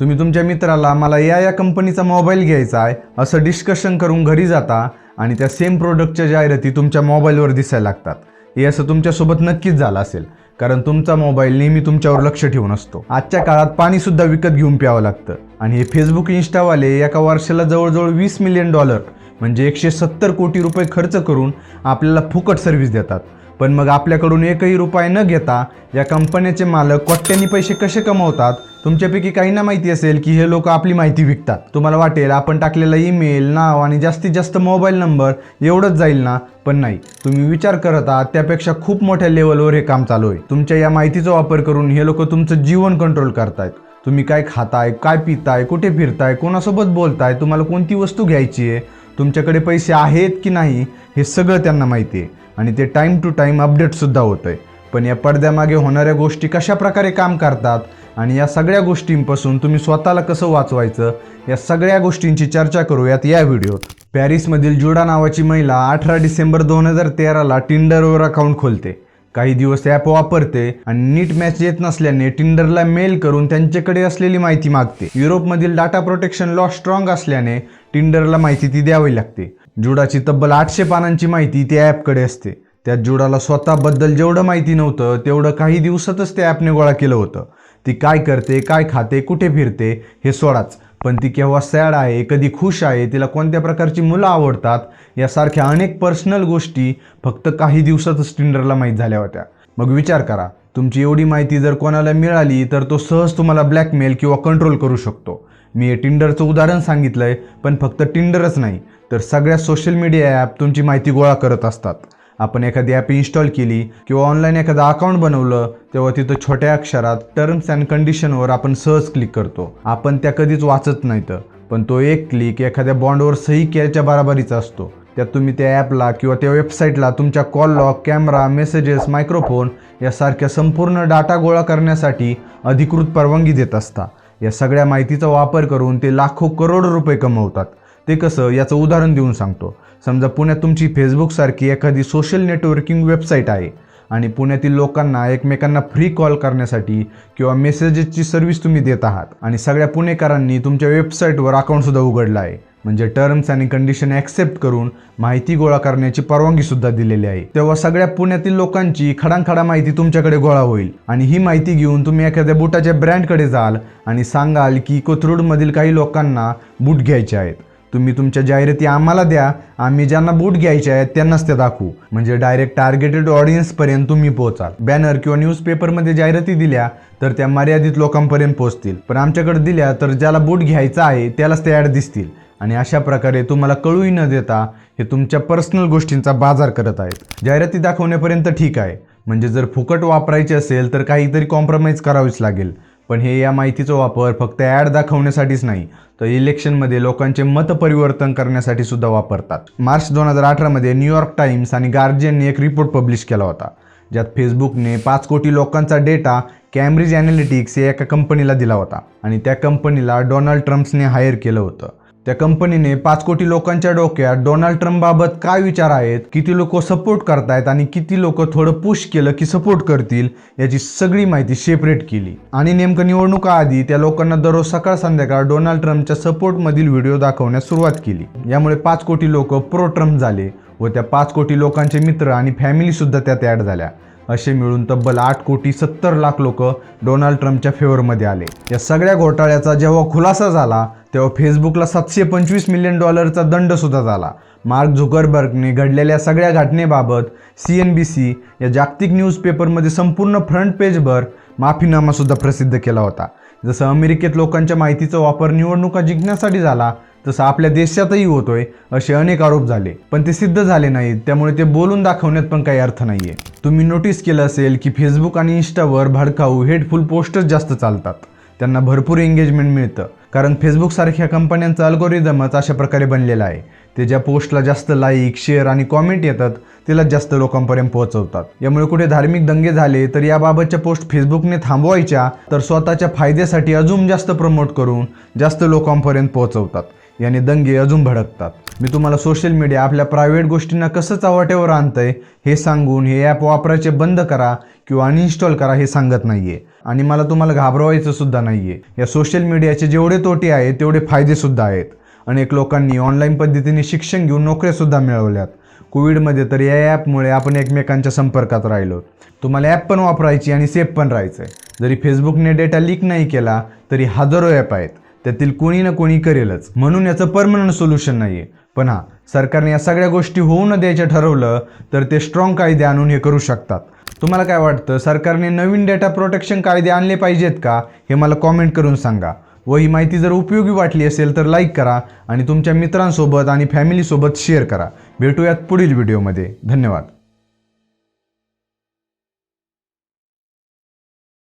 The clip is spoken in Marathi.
तुम्ही तुमच्या मित्राला मला या या कंपनीचा मोबाईल घ्यायचा आहे असं डिस्कशन करून घरी जाता आणि त्या सेम प्रोडक्टच्या जाहिराती तुमच्या मोबाईलवर दिसायला लागतात. हे असं तुमच्यासोबत नक्कीच झालं असेल कारण तुमचा मोबाईल नेहमी तुमच्यावर लक्ष ठेवून असतो. आजच्या काळात पाणी सुद्धा विकत घेऊन प्यावं लागतं. आणि हे फेसबुक इन्स्टावाले एका वर्षाला जवळजवळ वीस मिलियन डॉलर म्हणजे एकशे सत्तर कोटी रुपये खर्च करून आपल्याला फुकट सर्व्हिस देतात. पण मग आपल्याकडून एकही रुपये न घेता या कंपन्याचे मालक कोट्यांनी पैसे कसे कमवतात? तुमच्यापैकी काहींना माहिती असेल की हे लोक आपली माहिती विकतात. तुम्हाला वाटेल आपण टाकलेला ईमेल नाव आणि जास्तीत जास्त मोबाईल नंबर एवढंच जाईल ना? पण नाही. तुम्ही विचार करत आहात त्यापेक्षा खूप मोठ्या लेवलवर हे काम चालू आहे. तुमच्या या माहितीचा वापर करून हे लोक तुमचं जीवन कंट्रोल करतायत. तुम्ही काय खाताय काय पिताय कुठे फिरताय कोणासोबत बोलताय तुम्हाला कोणती वस्तू घ्यायची आहे तुमच्याकडे पैसे आहेत की नाही हे सगळं त्यांना माहिती आहे. आणि ते टाईम टू टाईम अपडेटसुद्धा होतं आहे पण या पडद्यामागे होणाऱ्या गोष्टी कशा प्रकारे काम करतात आणि या सगळ्या गोष्टींपासून तुम्ही स्वतःला कसं वाचवायचं या सगळ्या गोष्टींची चर्चा करूयात या व्हिडिओत. पॅरिसमधील जुडा नावाची महिला अठरा डिसेंबर दोन हजार तेराला टिंडरवर अकाउंट खोलते. काही दिवस ॲप वापरते आणि नीट मॅच येत नसल्याने टिंडरला मेल करून त्यांच्याकडे असलेली माहिती मागते. युरोपमधील डाटा प्रोटेक्शन लॉ स्ट्रॉंग असल्याने टिंडरला माहिती ती द्यावी लागते. जुडाची तब्बल आठशे पानांची माहिती त्या ॲपकडे असते. त्यात जुडाला स्वतःबद्दल जेवढं माहिती नव्हतं तेवढं काही दिवसातच त्या ॲपने गोळा केलं होतं. ती काय करते काय खाते कुठे फिरते हे सोडाच. पण ती केव्हा सॅड आहे कधी खुश आहे तिला कोणत्या प्रकारची मुलं आवडतात यासारख्या अनेक पर्सनल गोष्टी फक्त काही दिवसातच टिंडरला माहीत झाल्या होत्या. मग विचार करा तुमची एवढी माहिती जर कोणाला मिळाली तर तो सहज तुम्हाला ब्लॅकमेल किंवा कंट्रोल करू शकतो. मी हे टिंडरचं उदाहरण सांगितलं आहे पण फक्त टिंडरच नाही तर सगळ्या सोशल मीडिया ॲप तुमची माहिती गोळा करत असतात. आपण एखादी ॲप इन्स्टॉल केली किंवा ऑनलाईन एखादं अकाउंट बनवलं तेव्हा तिथं छोट्या अक्षरात टर्म्स अँड कंडिशनवर आपण सहज क्लिक करतो. आपण त्या कधीच वाचत नाही तर पण तो एक क्लिक एखाद्या बॉन्डवर सही केल्याच्या बराबरीचा असतो. त्यात तुम्ही त्या ॲपला किंवा त्या वेबसाईटला तुमच्या call lock camera messages microphone यासारख्या संपूर्ण डाटा गोळा करण्यासाठी अधिकृत परवानगी देत असता. या सगळ्या माहितीचा वापर करून ते लाखो करोड रुपये कमवतात. ते कसं याचं उदाहरण देऊन सांगतो. समजा पुण्यात तुमची फेसबुकसारखी एखादी सोशल नेटवर्किंग वेबसाईट आहे आणि पुण्यातील लोकांना एकमेकांना फ्री कॉल करण्यासाठी किंवा मेसेजेसची सर्व्हिस तुम्ही देत आहात आणि सगळ्या पुणेकरांनी तुमच्या वेबसाईटवर अकाउंटसुद्धा उघडलं आहे. म्हणजे टर्म्स आणि कंडिशन ॲक्सेप्ट करून माहिती गोळा करण्याची परवानगी सुद्धा दिलेली आहे. तेव्हा सगळ्या पुण्यातील लोकांची खडांखडा माहिती तुमच्याकडे गोळा होईल. आणि ही माहिती घेऊन तुम्ही एखाद्या बुटाच्या ब्रँडकडे जाल आणि सांगाल की कोथरूडमधील काही लोकांना बूट घ्यायचे आहेत. तुम्ही तुमच्या जाहिराती आम्हाला द्या. आम्ही ज्यांना बूट घ्यायचे आहेत त्यांनाच ते दाखवू. म्हणजे डायरेक्ट टार्गेटेड ऑडियन्सपर्यंत तुम्ही पोहोचाल. बॅनर किंवा न्यूजपेपरमध्ये जाहिराती दिल्या तर त्या मर्यादित लोकांपर्यंत पोहोचतील. पण आमच्याकडे दिल्या तर ज्याला बूट घ्यायचा आहे त्यालाच ते ॲड दिसतील. आणि अशा प्रकारे तुम्हाला कळूही न देता हे तुमच्या पर्सनल गोष्टींचा बाजार करत आहेत. जाहिराती दाखवण्यापर्यंत ठीक आहे. म्हणजे जर फुकट वापरायचे असेल तर काहीतरी कॉम्प्रोमाइज करावीच लागेल. पण हे या माहितीचा वापर फक्त ॲड दाखवण्यासाठीच नाही तर इलेक्शनमध्ये लोकांचे मत परिवर्तन करण्यासाठी सुद्धा वापरतात. मार्च दोन हजार अठरामध्ये न्यूयॉर्क टाइम्स आणि गार्जियनने एक रिपोर्ट पब्लिश केला होता ज्यात फेसबुकने पाच कोटी लोकांचा डेटा कॅम्ब्रिज ॲनालिटिक्स या एका कंपनीला दिला होता आणि त्या कंपनीला डोनाल्ड ट्रम्प्सने हायर केलं होतं. त्या कंपनीने पाच कोटी लोकांच्या डोक्यात डोनाल्ड ट्रम्पबाबत काय विचार आहेत? किती लोक सपोर्ट करतायत आणि किती लोक थोडं पुश केलं की सपोर्ट करतील याची सगळी माहिती सेपरेट केली. आणि नेमकं निवडणुका आधी त्या लोकांना दररोज सकाळ संध्याकाळ डोनाल्ड ट्रम्पच्या सपोर्टमधील व्हिडिओ दाखवण्यास सुरुवात केली. यामुळे पाच कोटी लोक प्रो ट्रम्प झाले व त्या पाच कोटी लोकांचे मित्र आणि फॅमिलीसुद्धा त्यात ॲड झाल्या. असे मिळून तब्बल आठ कोटी सत्तर लाख लोक डोनाल्ड ट्रम्पच्या फेवरमध्ये आले. या सगळ्या घोटाळ्याचा जेव्हा खुलासा झाला तेव्हा फेसबुकला सातशे पंचवीस मिलियन डॉलरचा दंड सुद्धा झाला. मार्क झुकरबर्गने घडलेल्या सगळ्या घटनेबाबत सी एन बी सी या जागतिक न्यूजपेपरमध्ये संपूर्ण फ्रंट पेजभर माफीनामासुद्धा प्रसिद्ध केला होता. जसं अमेरिकेत लोकांच्या माहितीचा वापर निवडणुका जिंकण्यासाठी झाला तसं आपल्या देशातही होतोय असे अनेक आरोप झाले. पण ते सिद्ध झाले नाहीत. त्यामुळे ते बोलून दाखवण्यात पण काही अर्थ नाहीये. तुम्ही नोटीस केलं असेल की फेसबुक आणि इन्स्टावर भडकाऊ हेटफुल पोस्टच जास्त चालतात. त्यांना भरपूर एंगेजमेंट मिळतं. कारण फेसबुक सारख्या कंपन्यांचं अल्गोरिदमच अशा प्रकारे बनलेला आहे. ते ज्या पोस्टला जास्त लाईक शेअर आणि कॉमेंट येतात तिलाच जास्त लोकांपर्यंत पोहोचवतात. यामुळे कुठे धार्मिक दंगे झाले तर याबाबतच्या पोस्ट फेसबुकने थांबवायच्या तर स्वतःच्या फायद्यासाठी अजून जास्त प्रमोट करून जास्त लोकांपर्यंत पोहोचवतात. याने दंगे अजून भडकतात. मी तुम्हाला सोशल मीडिया आपल्या प्रायव्हेट गोष्टींना कसं चव्हाट्यावर आणतंय हे सांगून हे ॲप वापरायचे बंद करा किंवा अनइन्स्टॉल करा हे सांगत नाहीये. आणि मला तुम्हाला घाबरवायचं सुद्धा नाही आहे या सोशल मीडियाचे जेवढे तोटे आहेत तेवढे फायदे सुद्धा आहेत. अनेक लोकांनी ऑनलाईन पद्धतीने शिक्षण घेऊन नोकऱ्यासुद्धा मिळवल्यात. कोविडमध्ये तर या ॲपमुळे आपण एकमेकांच्या संपर्कात राहिलो. तुम्हाला ॲप पण वापरायची आणि सेफ पण राहायचं आहे जरी फेसबुकने डेटा लीक नाही केला तरी हजारो ॲप आहेत. त्यातील कोणी ना कोणी करेलच. म्हणून याचं परमनंट सोल्युशन नाही आहे पण हां सरकारने या सगळ्या गोष्टी होऊ न द्यायचं ठरवलं तर ते स्ट्रॉंग कायदे आणून हे करू शकतात. तुम्हाला काय वाटतं? सरकारने नवीन डेटा प्रोटेक्शन कायदे आणले पाहिजेत का? हे मला कॉमेंट करून सांगा. व ही माहिती जर उपयोगी वाटली असेल तर लाईक करा आणि तुमच्या मित्रांसोबत आणि फॅमिलीसोबत शेअर करा. भेटूयात पुढील व्हिडिओमध्ये धन्यवाद.